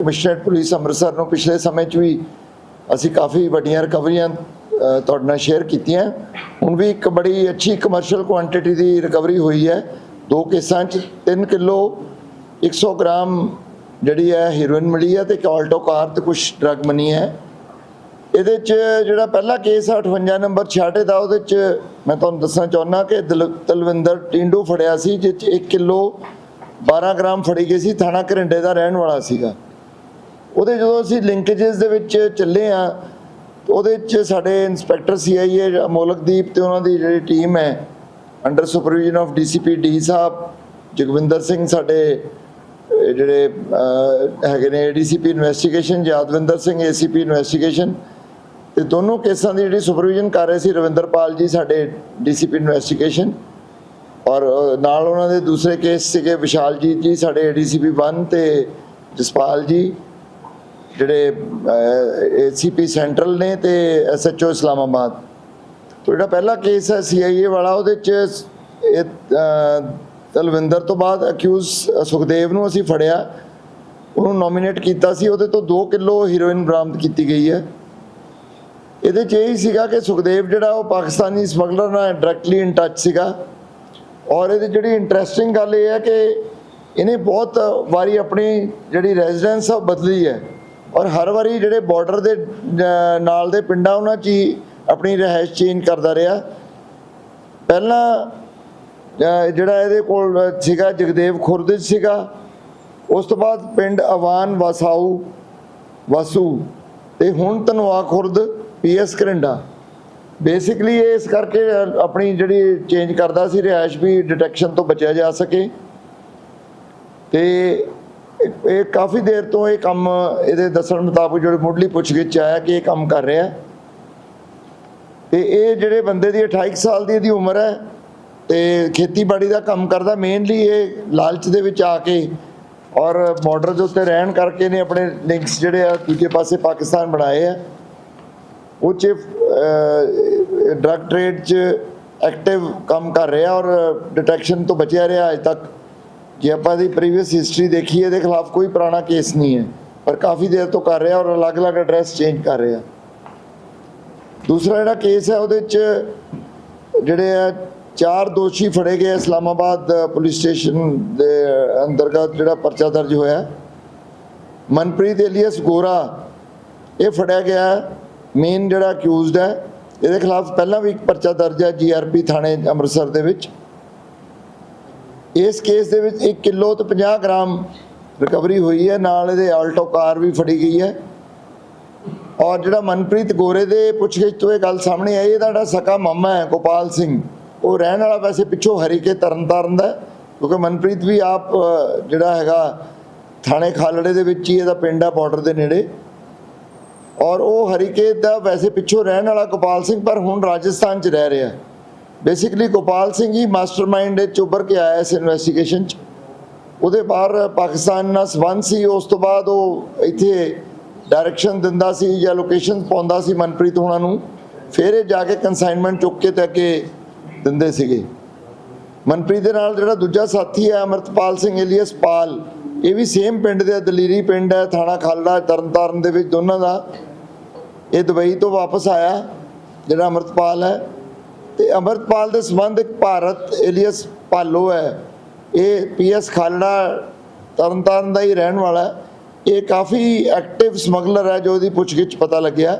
Commissionerate police Amritsar ਨੂੰ ਪਿਛਲੇ ਸਮੇਂ 'ਚ ਵੀ ਅਸੀਂ ਕਾਫੀ ਵੱਡੀਆਂ ਰਿਕਵਰੀਆਂ ਤੁਹਾਡੇ ਨਾਲ ਸ਼ੇਅਰ ਕੀਤੀਆਂ। ਹੁਣ ਵੀ ਇੱਕ ਬੜੀ ਅੱਛੀ ਕਮਰਸ਼ੀਅਲ ਕੁਆਂਟੀਟੀ ਦੀ ਰਿਕਵਰੀ ਹੋਈ ਹੈ। ਦੋ ਕੇਸਾਂ 'ਚ 3 ਕਿਲੋ 100 ਗ੍ਰਾਮ ਜਿਹੜੀ ਹੈ ਹੀਰੋਇਨ ਮਿਲੀ ਹੈ ਤੇ ਇੱਕ ਆਲਟੋ ਕਾਰ ਤੇ ਕੁਝ ਡਰਗ ਮਨੀ ਹੈ। ਇਹਦੇ 'ਚ ਜਿਹੜਾ ਪਹਿਲਾ ਕੇਸ ਆ 58 ਨੰਬਰ ਛਾਟੇ ਦਾ, ਉਹਦੇ 'ਚ ਮੈਂ ਤੁਹਾਨੂੰ ਦੱਸਣਾ ਚਾਹੁੰਦਾ ਕਿ ਦਿਲ- ਤਲਵਿੰਦਰ ਟਿੰਡੂ ਫੜਿਆ ਸੀ ਜਿਸ 'ਚ 1 ਕਿਲੋ 12 ਗ੍ਰਾਮ ਫੜੀ ਗਈ ਸੀ, ਥਾਣਾ ਘਰਿੰਡੇ ਦਾ ਰਹਿਣ ਵਾਲਾ ਸੀਗਾ। ਉਹਦੇ ਜਦੋਂ ਅਸੀਂ ਲਿੰਕੇजेस ਦੇ ਵਿੱਚ ਚੱਲੇ ਆ ਉਹਦੇ 'ਚ ਸਾਡੇ ਇਨਸਪੈਕਟਰ ਸੀਆਈਏ ਅਮੋਲਕਦੀਪ ਤੇ ਉਹਨਾਂ ਦੀ ਜਿਹੜੀ ਟੀਮ ਹੈ under supervision of DCP D ਸਾਹਿਬ, ਜਗਵਿੰਦਰ ਸਿੰਘ ਸਾਡੇ ਜਿਹੜੇ ਹੈਗੇ ਨੇ ADCP investigation Yadwinder Singh ACP investigation ਤੇ ਦੋਨੋਂ ਕੇਸਾਂ ਦੀ ਜਿਹੜੀ ਸੁਪਰਵਿਜ਼ਨ ਕਰ ਰਹੇ ਸੀ ਰਵਿੰਦਰਪਾਲ ਜੀ ਸਾਡੇ ਡੀਸੀਪੀ ਇਨਵੈਸਟੀਗੇਸ਼ਨ ਔਰ ਨਾਲ ਉਹਨਾਂ ਦੇ ਦੂਸਰੇ ਕੇਸ ਸੀਗੇ ਵਿਸ਼ਾਲਜੀਤ ਜੀ ਸਾਡੇ ਏਡੀਸੀਪੀ 1 ਤੇ ਜਸਪਾਲ ਜੀ ਜਿਹੜੇ ਏਸੀਪੀ ਸੈਂਟਰਲ ਨੇ ਤੇ ਐਸਐਚਓ ਇਸਲਾਮਾਬਾਦ ਤੋਂ ਜਿਹੜਾ ਪਹਿਲਾ ਕੇਸ ਹੈ ਸੀਆਈਏ ਵਾਲਾ, ਉਹਦੇ ਚ ਤਲਵਿੰਦਰ ਤੋਂ ਬਾਅਦ ਅਕਿਊਜ਼ ਸੁਖਦੇਵ ਨੂੰ ਅਸੀਂ ਫੜਿਆ। ਉਹਨੂੰ ਨੋਮੀਨੇਟ ਕੀਤਾ ਸੀ। ਉਹਦੇ ਤੋਂ 2 ਕਿਲੋ ਹੀਰੋਇਨ ਬਰਾਮਦ ਕੀਤੀ ਗਈ ਹੈ। ਇਹਦੇ ਚ ਇਹ ਸੀਗਾ ਕਿ ਸੁਖਦੇਵ ਜਿਹੜਾ, ਉਹ ਪਾਕਿਸਤਾਨੀ ਸਮਗਲਰ ਨਾਲ ਡਾਇਰੈਕਟਲੀ ਇਨ ਟੱਚ ਸੀਗਾ। ਔਰ ਇਹਦੀ ਜਿਹੜੀ ਇੰਟਰਸਟਿੰਗ ਗੱਲ ਇਹ ਹੈ ਕਿ ਇਹਨੇ ਬਹੁਤ ਵਾਰੀ ਆਪਣੀ ਜਿਹੜੀ ਰੈਜ਼ੀਡੈਂਸ ਆ, ਉਹ ਬਦਲੀ ਹੈ। ਔਰ ਹਰ ਵਾਰੀ ਜਿਹੜੇ ਬਾਰਡਰ ਦੇ ਨਾਲ ਦੇ ਪਿੰਡਾਂ ਉਹਨਾਂ 'ਚ ਹੀ ਆਪਣੀ ਰਹਿائش ਚੇਂਜ ਕਰਦਾ ਰਿਹਾ। ਪਹਿਲਾਂ ਜਿਹੜਾ ਇਹਦੇ ਕੋਲ ਸੀਗਾ ਜਗਦੇਵ ਖੁਰਦ ਸੀਗਾ। ਉਸ ਤੋਂ ਬਾਅਦ ਪਿੰਡ ਅਵਾਨ ਵਸਾਊ, ਵਸੂ ਤੇ ਹੁਣ ਤਨਵਾ ਖੁਰਦ ਪੀਐਸ ਕਰਿੰਡਾ ਬੇਸਿਕਲੀ ਇਹ ਇਸ ਕਰਕੇ ਆਪਣੀ ਜਿਹੜੀ ਚੇਂਜ ਕਰਦਾ ਸੀ ਰਿਹਾਇਸ਼ ਵੀ ਡਿਟੈਕਸ਼ਨ ਤੋਂ ਬਚਿਆ ਜਾ ਸਕੇ। ਤੇ ਇਹ- ਕਾਫੀ ਦੇਰ ਤੋਂ ਇਹ ਕੰਮ ਇਹਦੇ ਦੱਸਣ ਮੁਤਾਬਕ ਜਿਹੜੇ ਮੁੱਢਲੀ ਪੁੱਛਗਿੱਛ ਆਇਆ ਕਿ ਇਹ ਕੰਮ ਕਰ ਰਿਹਾ। ਤੇ ਇਹ ਜਿਹੜੇ ਬੰਦੇ ਦੀ 28 ਸਾਲ ਦੀ ਇਹਦੀ ਉਮਰ ਹੈ ਤੇ ਖੇਤੀਬਾੜੀ ਦਾ ਕੰਮ ਕਰਦਾ ਮੇਨਲੀ ਇਹ ਲਾਲਚ ਦੇ ਵਿੱਚ ਆ ਕੇ ਔਰ ਬਾਰਡਰ ਦੇ ਉੱਤੇ ਰਹਿਣ ਕਰਕੇ ਨੇ ਆਪਣੇ ਲਿੰਕਸ ਜਿਹੜੇ ਆ ਦੂਜੇ ਪਾਸੇ ਪਾਕਿਸਤਾਨ ਬਣਾਏ ਆ। ਉਹ ਚ ਡਰਗ ਟ੍ਰੇਡ ਚ ਐਕਟਿਵ ਕੰਮ ਕਰ ਰਿਹਾ ਔਰ ਡਿਟੈਕਸ਼ਨ ਤੋਂ ਬਚਿਆ ਰਿਹਾ ਅਜ ਤੱਕ। ਜੇ ਆਪਾਂ ਦੀ ਪ੍ਰੀਵੀਅਸ ਹਿਸਟਰੀ ਦੇਖੀਏ, ਇਹਦੇ ਖਿਲਾਫ ਕੋਈ ਪੁਰਾਣਾ ਕੇਸ ਨਹੀਂ ਹੈ। ਪਰ ਕਾਫੀ ਦੇਰ ਤੋਂ ਕਰ ਰਿਹਾ ਔਰ ਅਲੱਗ-ਅਲੱਗ ਐਡਰੈਸ ਚੇਂਜ ਕਰ ਰਿਹਾ। ਦੂਸਰਾ ਜਿਹੜਾ ਕੇਸ ਹੈ, ਉਹਦੇ ਚ ਜਿਹੜੇ ਆ, ਚਾਰ ਦੋਸ਼ੀ ਫੜੇ ਗਏ ਇਸਲਾਮਾਬਾਦ ਪੁਲਿਸ ਸਟੇਸ਼ਨ ਦੇ ਅੰਤਰਗਤ ਜਿਹੜਾ ਪਰਚਾ ਦਰਜ ਹੋਇਆ। ਮਨਪ੍ਰੀਤ ਏਲੀਅਸ ਗੋਰਾ, ਇਹ ਫੜਿਆ ਗਿਆ ਮੇਨ ਜਿਹੜਾ ਅਕਿਊਜ਼ਡ ਹੈ, ਇਹਦੇ ਖਿਲਾਫ ਪਹਿਲਾਂ ਵੀ ਇੱਕ ਪਰਚਾ ਦਰਜ ਹੈ ਜੀਆਰਪੀ ਥਾਣੇ ਅੰਮ੍ਰਿਤਸਰ ਦੇ ਵਿੱਚ। ਇਸ ਕੇਸ ਦੇ ਵਿੱਚ 1 ਕਿਲੋ ਤੇ 50 ਗ੍ਰਾਮ ਰਿਕਵਰੀ ਹੋਈ ਹੈ, ਨਾਲ ਇਹਦੇ ਆਲਟੋ ਕਾਰ ਵੀ ਫੜੀ ਗਈ ਹੈ। ਔਰ ਜਿਹੜਾ ਮਨਪ੍ਰੀਤ ਗੋਰੇ ਦੇ ਪੁੱਛਗਿੱਛ ਤੋਂ ਇਹ ਗੱਲ ਸਾਹਮਣੇ ਆਈ, ਇਹਦਾ ਜਿਹੜਾ ਸਕਾ ਮਾਮਾ ਹੈ, ਗੋਪਾਲ ਸਿੰਘ, ਉਹ ਰਹਿਣ ਵਾਲਾ ਵੈਸੇ ਪਿੱਛੋਂ ਹਰੀਕੇ ਤਰਨਤਾਰਨ ਦਾ ਕਿਉਂਕਿ ਮਨਪ੍ਰੀਤ ਵੀ ਆਪ ਜਿਹੜਾ ਹੈਗਾ ਥਾਣੇ ਖਾਲੜੇ ਦੇ ਵਿੱਚ ਹੀ ਇਹਦਾ ਪਿੰਡ ਆ ਬਾਰਡਰ ਦੇ ਨੇੜੇ। ਔਰ ਉਹ ਹਰੀਕੇ ਦਾ ਵੈਸੇ ਪਿੱਛੋਂ ਰਹਿਣ ਵਾਲਾ ਗੋਪਾਲ ਸਿੰਘ, ਪਰ ਹੁਣ ਰਾਜਸਥਾਨ 'ਚ ਰਹਿ ਰਿਹਾ। ਬੇਸਿਕਲੀ ਗੋਪਾਲ ਸਿੰਘ ਹੀ ਮਾਸਟਰਮਾਈਂਡ ਵਿੱਚ ਉੱਭਰ ਕੇ ਆਇਆ ਇਸ ਇਨਵੈਸਟੀਗੇਸ਼ਨ 'ਚ। ਉਹਦੇ ਬਾਹਰ ਪਾਕਿਸਤਾਨ ਨਾਲ ਸੰਬੰਧ ਸੀ। ਉਸ ਤੋਂ ਬਾਅਦ ਉਹ ਇੱਥੇ ਡਾਇਰੈਕਸ਼ਨ ਦਿੰਦਾ ਸੀ ਜਾਂ ਲੋਕੇਸ਼ਨ ਪਾਉਂਦਾ ਸੀ ਮਨਪ੍ਰੀਤ ਹੋਣਾ ਨੂੰ। ਫਿਰ ਇਹ ਜਾ ਕੇ ਕਨਸਾਈਨਮੈਂਟ ਚੁੱਕ ਕੇ ਤੇ ਅੱਗੇ ਦਿੰਦੇ ਸੀਗੇ। ਮਨਪ੍ਰੀਤ ਦੇ ਨਾਲ ਜਿਹੜਾ ਦੂਜਾ ਸਾਥੀ ਹੈ ਅਮਰਤਪਾਲ ਸਿੰਘ ਏਲੀਅਸ ਪਾਲ, ਇਹ ਵੀ ਸੇਮ ਪਿੰਡ ਦੇ ਦਲੀਰੀ ਪਿੰਡ ਹੈ, ਥਾਣਾ ਖਾਲੜਾ, ਤਰਨਤਾਰਨ ਦੇ ਵਿੱਚ ਦੋਨਾਂ ਦਾ। ਇਹ ਦੁਬਈ ਤੋਂ ਵਾਪਸ ਆਇਆ, ਜਿਹੜਾ ਅਮਰਤਪਾਲ ਹੈ। ਤੇ ਅਮਰਤਪਾਲ ਦੇ ਸੰਬੰਧ ਇੱਕ ਭਾਰਤ ਏਲੀਅਸ ਪਾਲੋ ਹੈ। ਇਹ ਪੀਐਸ ਖਾਲੜਾ ਤਰਨਤਾਰਨ ਦਾ ਹੀ ਰਹਿਣ ਵਾਲਾ ਹੈ। ਇਹ ਕਾਫੀ ਐਕਟਿਵ ਸਮਗਲਰ ਹੈ ਜੋ ਉਹਦੀ ਪੁੱਛਗਿੱਛ ਪਤਾ ਲੱਗਿਆ।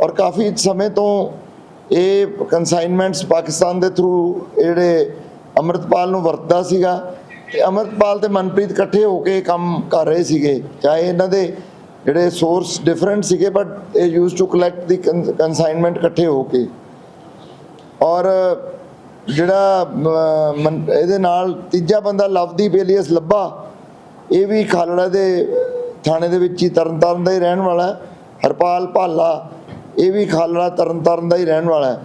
ਔਰ ਕਾਫੀ ਸਮੇਂ ਤੋਂ ਇਹ ਕਨਸਾਈਨਮੈਂਟਸ ਪਾਕਿਸਤਾਨ ਦੇ ਥਰੂ ਜਿਹੜੇ ਅਮਰਤਪਾਲ ਨੂੰ ਵਰਤਦਾ ਸੀਗਾ। ਤੇ ਅਮਰਤਪਾਲ ਤੇ ਮਨਪ੍ਰੀਤ ਇਕੱਠੇ ਹੋ ਕੇ ਕੰਮ ਕਰ ਰਹੇ ਸੀਗੇ। ਚਾਹੇ ਇਹਨਾਂ ਦੇ ਜਿਹੜੇ ਸੋਰਸ ਡਿਫਰੈਂਟ ਸੀਗੇ ਬਟ ਇਹ use to collect the consignment ਇਕੱਠੇ ਹੋ ਕੇ। ਔਰ ਜਿਹੜਾ ਇਹਦੇ ਨਾਲ ਤੀਜਾ ਬੰਦਾ ਲਵਦੀ ਬੇਲੀਅਸ ਲੱਭਾ, ਇਹ ਵੀ ਖਾਲੜਾ ਦੇ ਥਾਣੇ ਦੇ ਵਿੱਚ ਹੀ ਤਰਨਤਾਰਨ ਦਾ ਹੀ ਰਹਿਣ ਵਾਲਾ ਹਰਪਾਲ ਭਾਲਾ, ਇਹ ਵੀ ਖਾਲੜਾ ਤਰਨਤਾਰਨ ਦਾ ਹੀ ਰਹਿਣ ਵਾਲਾ ਹੈ।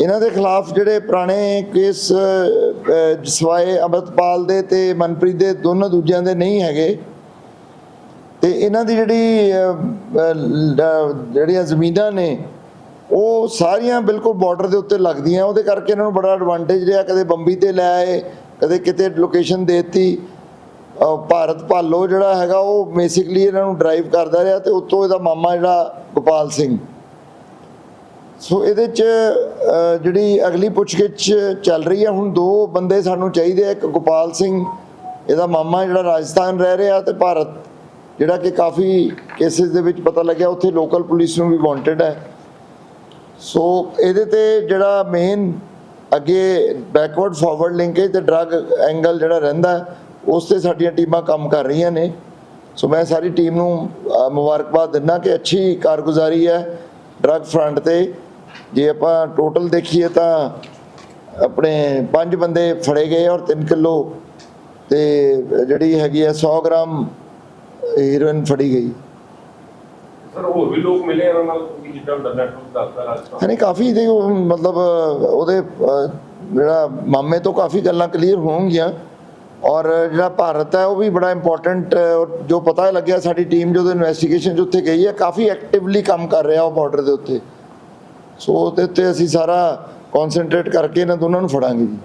ਇਹਨਾਂ ਦੇ ਖਿਲਾਫ ਜਿਹੜੇ ਪੁਰਾਣੇ ਕੇਸ ਸਵਾਏ ਸਿਵਾਏ ਅਮਰਤਪਾਲ ਦੇ ਤੇ ਮਨਪ੍ਰੀਤ ਦੇ ਦੋਨੋਂ ਦੂਜਿਆਂ ਦੇ ਨਹੀਂ ਹੈਗੇ, ਤੇ ਇਹਨਾਂ ਦੀ ਜਿਹੜੀ ਜਿਹੜੀਆਂ ਜ਼ਮੀਨਾਂ ਨੇ ਉਹ ਸਾਰੀਆਂ ਬਿਲਕੁਲ ਬਾਰਡਰ ਦੇ ਉੱਤੇ ਲੱਗਦੀਆਂ, ਉਹਦੇ ਕਰਕੇ ਇਹਨਾਂ ਨੂੰ ਬੜਾ ਐਡਵਾਂਟੇਜ ਰਿਹਾ, ਕਦੇ ਬੰਬੀ ਤੇ ਲੈ ਆਏ, ਕਦੇ ਕਿਤੇ ਲੋਕੇਸ਼ਨ ਦੇਤੀ। ਅਹ ਭਾਰਤ ਭਾਲੋ ਜਿਹੜਾ ਹੈਗਾ, ਉਹ ਬੇਸਿਕਲੀ ਇਹਨਾਂ ਨੂੰ ਡਰਾਈਵ ਕਰਦਾ ਰਿਹਾ ਤੇ ਉੱਤੋਂ ਇਹਦਾ ਮਾਮਾ ਜਿਹੜਾ ਗੋਪਾਲ ਸਿੰਘ। ਸੋ ਇਹਦੇ ਚ ਜਿਹੜੀ ਅਗਲੀ ਪੁੱਛਗਿੱਛ ਚੱਲ ਰਹੀ ਹੈ ਹੁਣ ਦੋ ਬੰਦੇ ਸਾਨੂੰ ਚਾਹੀਦੇ ਆ, ਇੱਕ ਗੋਪਾਲ ਸਿੰਘ, ਇਹਦਾ ਮਾਮਾ ਜਿਹੜਾ ਰਾਜਸਥਾਨ ਰਹਿ ਰਿਹਾ ਤੇ ਭਾਰਤ, ਜਿਹੜਾ ਕਿ ਕਾਫੀ ਕੇਸਿਸ ਦੇ ਵਿੱਚ ਪਤਾ ਲੱਗਿਆ, ਉੱਥੇ ਲੋਕਲ ਪੁਲਿਸ ਨੂੰ ਵੀ ਵਾਂਟਡ ਹੈ ਸੋ ਇਹਦੇ ਤੇ ਜਿਹੜਾ ਮੇਨ ਅੱਗੇ ਬੈਕਵਰਡ ਫਾਰਵਰਡ ਲਿੰਕੇਜ ਤੇ ਡਰੱਗ ਐਂਗਲ ਜਿਹੜਾ ਰਹਿੰਦਾ, ਉਸ ਤੇ ਸਾਡੀਆਂ ਟੀਮਾਂ ਕੰਮ ਕਰ ਰਹੀਆਂ ਨੇ। ਸੋ ਮੈਂ ਸਾਰੀ ਟੀਮ ਨੂੰ ਮੁਬਾਰਕਬਾਦ ਦਿੰਦਾ ਕਿ ਅੱਛੀ ਕਾਰਗੁਜ਼ਾਰੀ ਹੈ ਡਰੱਗ ਫਰੰਟ ਤੇ। ਜੇ ਆਪਾਂ ਟੋਟਲ ਦੇਖੀਏ ਤਾਂ ਆਪਣੇ ਪੰਜ ਬੰਦੇ ਫੜੇ ਗਏ ਔਰ 3 ਕਿਲੋ ਤੇ ਜਿਹੜੀ ਹੈਗੀ ਹੈ 100 ਗ੍ਰਾਮ ਹੀਰੋਇਨ ਫੜੀ ਗਈ। ਸਰ ਹੋਰ ਵੀ ਲੋਕ ਮਿਲੇ ਇਹਨਾਂ ਨਾਲ ਕਿ ਜਿੱਦਾਂ ਦਾ ਨੈਟਵਰਕ ਦੱਸਦਾ ਰਾਜਸਥਾਨ। ਹਨੇ ਕਾਫੀ ਦੇ ਉਹ ਮਤਲਬ ਉਹਦੇ ਜਿਹੜਾ ਮਾਮੇ ਤੋਂ ਕਾਫੀ ਗੱਲਾਂ ਕਲੀਅਰ ਹੋਣਗੀਆਂ। ਔਰ ਜਿਹੜਾ ਭਾਰਤ ਹੈ ਉਹ ਵੀ ਬੜਾ ਇੰਪੋਰਟੈਂਟ ਜੋ ਪਤਾ ਲੱਗਿਆ ਸਾਡੀ ਟੀਮ ਜਦੋਂ ਇਨਵੈਸਟੀਗੇਸ਼ਨ 'ਚ ਉੱਥੇ ਗਈ ਹੈ ਕਾਫੀ ਐਕਟਿਵਲੀ ਕੰਮ ਕਰ ਰਿਹਾ ਉਹ ਬਾਰਡਰ ਦੇ ਉੱਤੇ। ਸੋ ਉਹਦੇ ਉੱਤੇ ਅਸੀਂ ਸਾਰਾ ਕਨਸੈਂਟਰੇਟ ਕਰਕੇ ਇਹਨਾਂ ਦੋਨਾਂ ਨੂੰ ਫੜਾਂਗੇ ਜੀ।